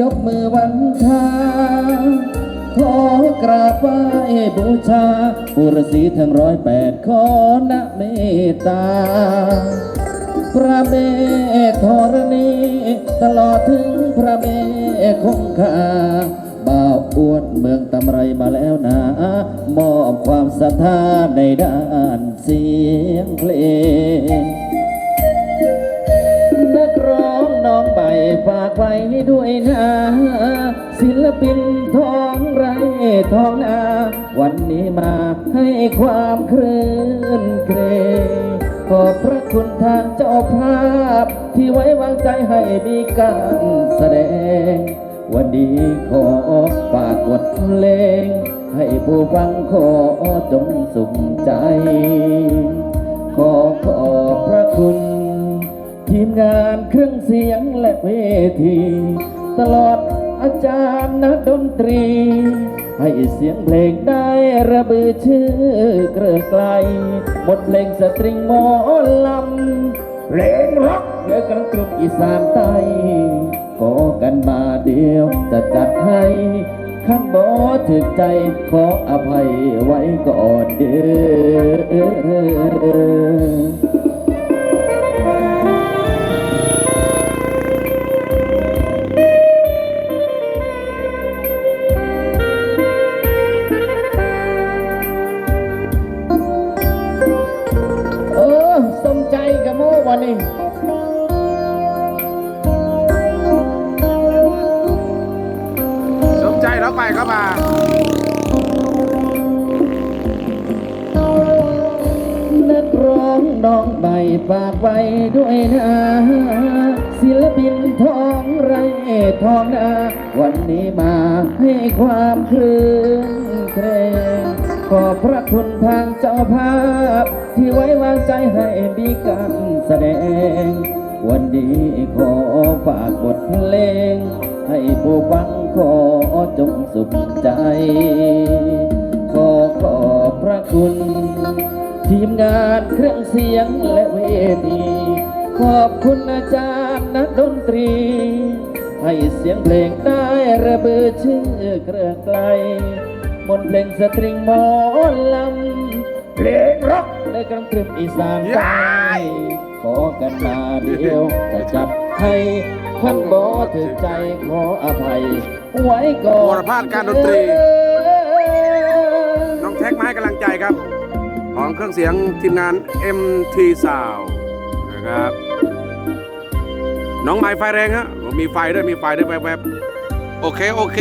ยกมือวันทาขอกราบไหว้บูชาปุรสีทั้งร้อยแปดขอนะเมตตา พระเมธธรณีตลอดถึงพระเมคงคาบ่าวอวดเมืองตำไรมาแล้วนะ มอบความศรัทธาในด้านเสียงเพลง ไว้ด้วยนะศิลปินทองไรทองนา วันนี้มาให้ความเคลื่อนเครงขอบพระคุณทางเจ้าภาพ ที่ไว้วางใจให้มีการแสดง วันนี้ขอฝากบทเพลง ให้ผู้ฟังขอจงสุขใจ ขอขอ เครื่องเสียงและเวที ตลอดอาจารย์นักดนตรี ให้เสียงเพลงได้ระบือชื่อเกลือไกลบทเพลงสตริงหมอลำเพลงร็อกเนื้อกระตุกอีสานใต้ขอกันมาเดียวจะจัดให้ขันบอถึกใจขออภัยไว้ก่อนเด้อ นนี้สมใจแล้วไปเข้ามานักร้องน้องใบฝากไว้ด้วยนะศิลปินทองไรทองนาวันนี้มาให้ความคลื่นเครง ขอบพระคุณทางเจ้าภาพ ที่ไว้วางใจให้มีการแสดง วันนี้ขอฝากบทเพลง ให้ผู้ฟังขอจงสุขใจ ขอขอบพระคุณ ทีมงานเครื่องเสียงและเวที ขอบคุณอาจารย์นักดนตรี ให้เสียงเพลงได้ระเบิดชื่อเกลือไกล มนต์เพลงสตริงหมอลำเพลงร็อกและกำกรึมอีสานใต้ขอกันมาเดียวจะจัดให้คนบอถือใจขออภัย ไว้ก่อนวรพาสการดนตรี น้องแท็กมาให้กำลังใจครับ ของเครื่องเสียงทีมงาน MT Sound นะครับ น้องไม้ไฟแรงฮะ มีไฟด้วยมีไฟด้วยแวบๆโอเค โอเค